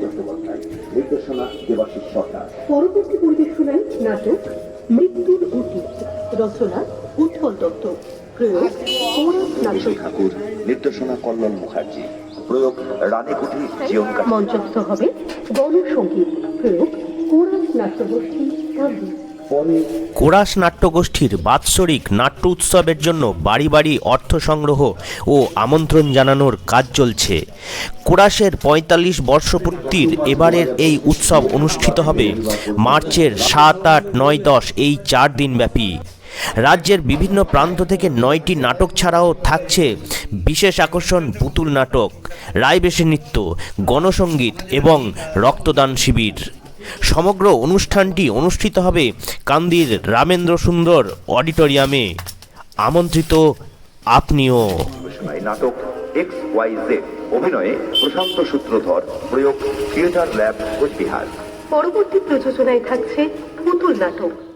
চট্টোপাধ্যায় নির্দেশনা দেবাশিস সরকার। পরবর্তী পরিবেশনায় নাটক মৃত্যুর অতীত রচনা উৎপল দত্ত। প্রয়োগ ঠাকুর নির্দেশনা কল্লোল মুখার্জি। প্রয়োগ রানীকুঠি মঞ্চস্থ হবে গণসঙ্গীত প্রয়োগ কোরআন নাট্যগোষ্ঠী কোরাস নাট্যগোষ্ঠীর বাৎসরিক নাট্য উৎসবের জন্য বাড়ি বাড়ি অর্থ সংগ্রহ ও আমন্ত্রণ জানানোর কাজ চলছে। কোরাসের পঁয়তাল্লিশ বর্ষপূর্তির এবারের এই উৎসব অনুষ্ঠিত হবে মার্চের সাত, আট, নয়, দশ এই চার দিন ব্যাপী রাজ্যের বিভিন্ন প্রান্ত থেকে নয়টি নাটক ছাড়াও থাকছে বিশেষ আকর্ষণ পুতুল নাটক রায়বেশে নৃত্য গণসঙ্গীত এবং রক্তদান শিবির। সমগ্র অনুষ্ঠানটি অনুষ্ঠিত হবে কান্দির রামেন্দ্র সুন্দর অডিটোরিয়ামে। আমন্ত্রিত আপনিও। নাটক এক্স ওয়াই জেড অভিনয়ে প্রশান্ত সূত্রধর প্রয়োগ থিয়েটার ল্যাব কোচবিহার। পরবর্তী প্রযোজনায় থাকছে পুতুল নাটক।